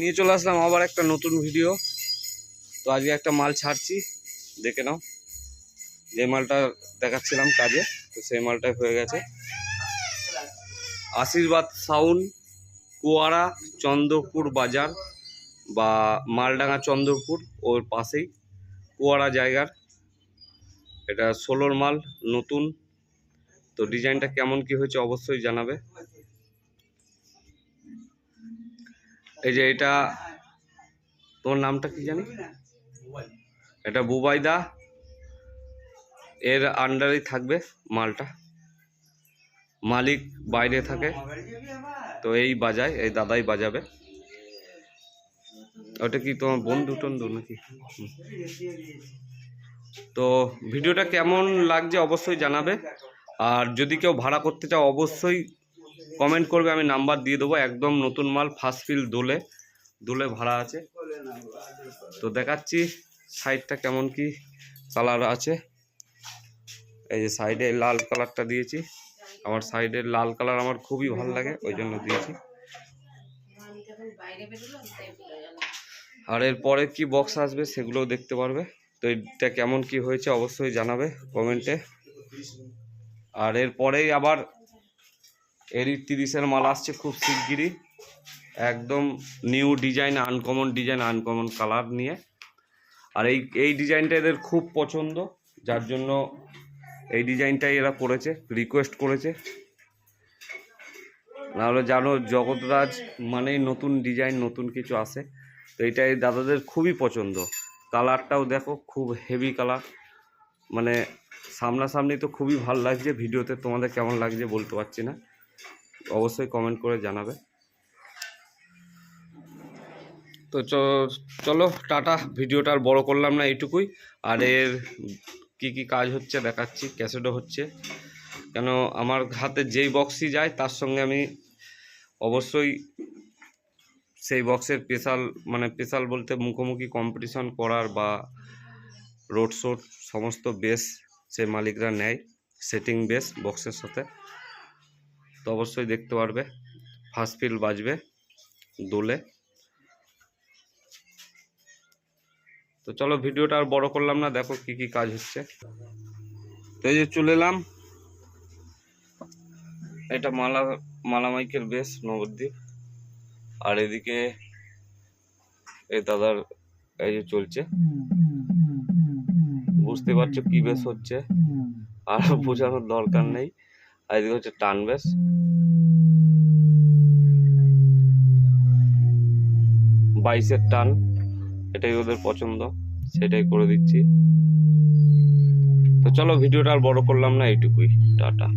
নিয়ে চলে আসলাম আবার একটা নতুন ভিডিও তো আজকে একটা মাল ছাড়ছি, দেখে নাও। যে মালটা দেখাচ্ছিলাম কাজে, তো সেই মালটাই হয়ে গেছে। আশীর্বাদ সাউন্ড, কুয়ারা, চন্দ্রপুর বাজার বা মালডাঙ্গা, চন্দ্রপুর, ওর পাশেই কুয়ারা জায়গার। এটা ষোলোর মাল, নতুন। তো ডিজাইনটা কেমন কি হয়েছে অবশ্যই জানাবে। এই যে এটা তোমার নামটা কি জানি এটা বুবাইদা। এর আন্ডারেই থাকবে মালটা। মালিক বাইরে থাকে। তো এই বাজায়, এই দাদাই বাজাবে। ওটা কি তোমার বন্ধু টন্ধু নাকি। তো ভিডিওটা কেমন লাগছে অবশ্যই জানাবে। আর যদি কেউ ভাড়া করতে চাও, অবশ্যই কমেন্ট করবে, আমি নাম্বার দিয়ে দেবো। একদম নতুন মাল ফার্স্ট ফিল দোলে। দোলে ভাড়া আছে। তো দেখাচ্ছি সাইডটা কেমন কি কালার আছে। এই যে সাইডে লাল কালারটা দিয়েছি। আমার সাইডে লাল কালার আমার খুবই ভালো লাগে, ওই জন্য দিয়েছি। আর এরপরে কি বক্স আসবে, সেগুলোও দেখতে পারবে। তো এটা কেমন কি হয়েছে, অবশ্যই জানাবে কমেন্টে আর এরপরেই আবার এরই তিরিশের মাল আসছে খুব শিগগিরই। একদম new design uncommon design uncommon colour নিয়ে। আর এই এই ডিজাইনটা এদের খুব পছন্দ, যার জন্য এই ডিজাইনটাই এরা করেছে রিকোয়েস্ট করেছে। নাহলে জানো, জগৎরাজ মানেই নতুন ডিজাইন নতুন কিছু আসে। তো এটাই দাদাদের খুবই পছন্দ। কালারটাও দেখো, খুব হেভি কালার মানে সামনাসামনি তো খুবই ভালো লাগছে, ভিডিওতে তোমাদের কেমন লাগছে বলতে পারছি না। অবশ্যই কমেন্ট করে জানাবে। তো চলো, টাটা। ভিডিওটা আর বড় করলাম না এইটুকুই। আর এর কি কি কাজ হচ্ছে দেখাচ্ছি, ক্যাসেটও হচ্ছে। কেন আমার হাতে যেই বক্সই যায়, তার সঙ্গে আমি অবশ্যই সেই বক্সের স্পেশাল মানে স্পেশাল বলতে মুখোমুখি কম্পিটিশন করার বা রোড শোড সমস্ত বেস সে মালিকরা নেয় সেটিং বেস বক্সের সাথে। তো অবশ্যই দেখতে পারবে। ফার্স্ট ফিল বাজবে দোলে। তো চলো ভিডিওটা আর বড় করলাম না, দেখো কি কি কাজ হচ্ছে। তো এই যে চলে এলাম। এটা মালা, মালামাইকের বেশ নবদ্বীপ। আর এদিকে এই দাদার এই যে চলছে। বুঝতে পারছ কি বেশ হচ্ছে। আর বোঝানোর দরকার নেই। আর এদিকে হচ্ছে টান বেস বাইশের টান, এটাই ওদের পছন্দ, সেটাই করে দিচ্ছি। তো চলো, ভিডিওটা আর বড় করলাম না, এইটুকুই। টাটা।